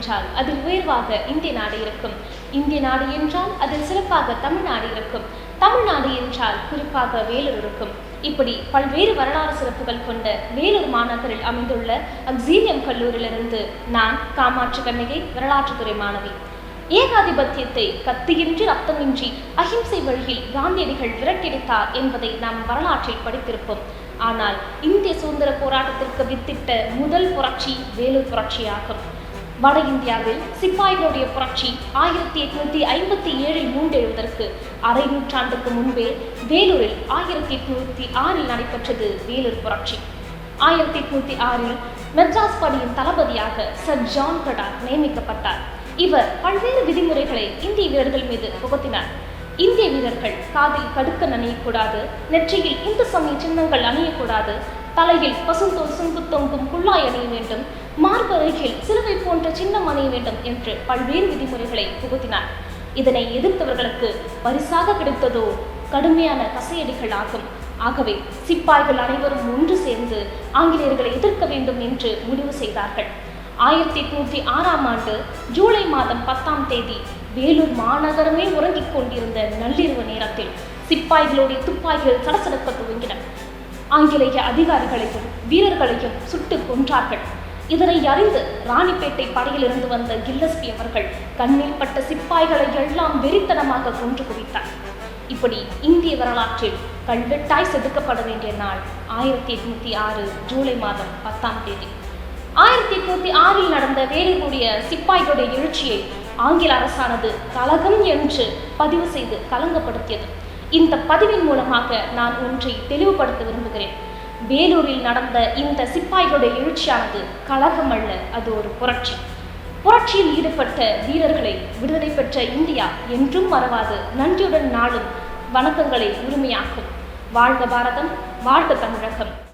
என்றால் அதில் உயர்வாக இந்திய நாடு இருக்கும். இந்திய நாடு என்றால் அதில் சிறப்பாக தமிழ்நாடு இருக்கும். தமிழ்நாடு என்றால் குறிப்பாக வேலூர் இருக்கும் இப்படி பல்வேறு வரலாறு சிறப்புகள் கொண்ட வேலூர் மாநகரில் அமைந்துள்ள அக்ஸீரியம் கல்லூரியிலிருந்து நான் காமாட்சி கண்ணிகை வரலாற்றுத்துறை மாணவி. ஏகாதிபத்தியத்தை கத்தியின்றி ரத்தமின்றி அகிம்சை வழியில் காந்தியடிகள் விரட்டெடுத்தார் என்பதை நாம் வரலாற்றில் படித்திருப்போம். ஆனால் இந்திய சுதந்திர போராட்டத்திற்கு வித்திட்ட முதல் புரட்சி வேலூர் புரட்சியாகும். வட இந்தியாவில் சிப்பாய்களுடைய புரட்சி ஆயிரத்தி எட்நூத்தி ஐம்பத்தி ஏழில் மூண்டெழுவதற்கு அரை நூற்றாண்டுக்கு முன்பே வேலூரில் ஆயிரத்தி எட்நூத்தி ஆறில் நடைபெற்றது வேலூர் புரட்சி. ஆயிரத்தி எட்நூத்தி ஆறில் மெட்ராஸ் படையின் தளபதியாக சர் ஜான் கடார் நியமிக்கப்பட்டார். இவர் பல்வேறு விதிமுறைகளை இந்திய வீரர்கள் மீது புகுத்தினார். இந்திய வீரர்கள் காதில் கடுக்க நனையக்கூடாது நெற்றியில் இந்து சமய சின்னங்கள் அணியக்கூடாது தலையில் பசுந்தோல் சுங்கு தொங்கும் குள்ளாய் அணிய வேண்டும் மார்பருகில் சிலுவை போன்ற சின்னம் அணிய வேண்டும் என்று பல்வேறு விதிமுறைகளை புகுத்தினார். இதனை எதிர்த்தவர்களுக்கு பரிசாக கிடைத்ததோ கடுமையான கசையடிகள் ஆகும். ஆகவே சிப்பாய்கள் அனைவரும் ஒன்று சேர்ந்து ஆங்கிலேயர்களை எதிர்க்க வேண்டும் என்று முடிவு செய்தார்கள். ஆயிரத்தி எட்நூத்தி ஆறாம் ஆண்டு ஜூலை மாதம் பத்தாம் தேதி வேலூர் மாநகரமே உறங்கிக் கொண்டிருந்த நள்ளிரவு நேரத்தில் சிப்பாய்களுடைய துப்பாக்கிகள் சடசடக்க துவங்கின. ஆங்கிலேய அதிகாரிகளையும் வீரர்களையும் சுட்டு கொன்றார்கள். இதனை அறிந்து ராணிப்பேட்டை படையிலிருந்து வந்த கில்லஸ்பி அவர்கள் கண்ணில் பட்ட சிப்பாய்களை எல்லாம் வெறித்தனமாக கொன்று குவித்தார். இப்படி இந்திய வரலாற்றில் கல்வெட்டாய் செதுக்கப்பட வேண்டிய நாள் ஆயிரத்தி எட்நூத்தி ஆறு ஜூலை மாதம் பத்தாம் தேதி. ஆயிரத்தி எட்நூத்தி ஆறில் நடந்த வேலூருடைய சிப்பாய்களுடைய எழுச்சியை ஆங்கில அரசானது கலகம் என்று பதிவு செய்து கலங்கப்படுத்தியது. இந்த பதிவின் மூலமாக நான் ஒன்றை தெளிவுபடுத்த விரும்புகிறேன். வேலூரில் நடந்த இந்த சிப்பாய்களுடைய எழுச்சியானது கழகம் அல்ல அது ஒரு புரட்சி. புரட்சியில் ஈடுபட்ட வீரர்களை விடுதலை பெற்ற இந்தியா என்றும் மறவாது நன்றியுடன் நாளும் வணக்கங்களை உரிமையாக்கும். வாழ்க பாரதம் வாழ்க தமிழகம்.